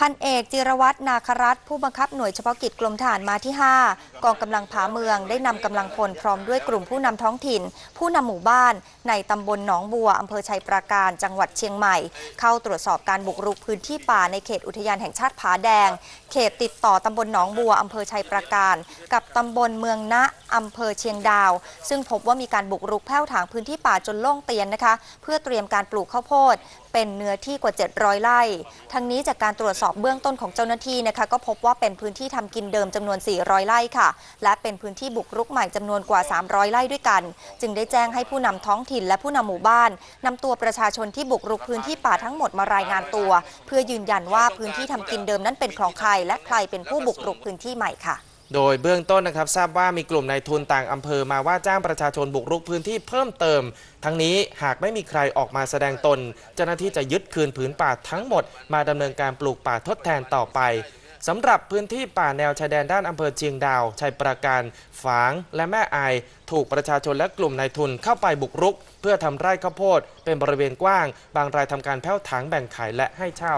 พันเอกจิรวัตรนาครัตน์ผู้บังคับหน่วยเฉพาะกิจกรมทหารมาที่5 กองกำลังผาเมืองได้นำกำลังพลพร้อมด้วยกลุ่มผู้นำท้องถิ่น ผู้นำหมู่บ้าน ในตำบลหนองบัวอำเภอชัยปราการ จังหวัดเชียงใหม่ เข้าตรวจสอบการบุกรุกพื้นที่ป่าในเขตอุทยานแห่งชาติผาแดง เขตติดต่อตำบลหนองบัวอำเภอชัยปราการ กับตำบลเมืองณะอำเภอเชียงดาว ซึ่งพบว่ามีการบุกรุกแผ้วถางพื้นที่ป่าจนโล่งเตียนนะคะ เพื่อเตรียมการปลูกข้าวโพดเป็นเนื้อที่กว่า 700 ไร่ ทั้งนี้จากการตรวจสอบเบื้องต้นของเจ้าหน้าที่นะคะก็พบว่าเป็นพื้นที่ทำกินเดิมจำนวน 400 ไร่ค่ะและเป็นพื้นที่บุกรุกใหม่จำนวนกว่า 300 ไร่ด้วยกัน จึงได้แจ้งให้ผู้นำท้องถิ่นและผู้นำหมู่บ้านนำตัวประชาชนที่บุกรุกพื้นที่ป่าทั้งหมดมารายงานตัว เพื่อยืนยันว่าพื้นที่ทำกินเดิมนั้นเป็นของใคร และใครเป็นผู้บุกรุกพื้นที่ใหม่ค่ะโดยเบื้องต้นนะครับทราบว่ามีกลุ่มนายทุนต่างอำเภอมาว่าจ้างประชาชนบุกรุกพื้นที่เพิ่มเติม ทั้งนี้หากไม่มีใครออกมาแสดงตน เจ้าหน้าที่จะยึดคืนผืนป่าทั้งหมด มาดำเนินการปลูกป่าทดแทนต่อไป สำหรับพื้นที่ป่าแนวชายแดนด้านอำเภอเชียงดาวชัยปราการฝางและแม่อายถูกประชาชนและกลุ่มนายทุนเข้าไปบุกรุก เพื่อทำไร่ข้าวโพด เป็นบริเวณกว้าง บางรายทำการแผ้วถางแบ่งขายและให้เช่า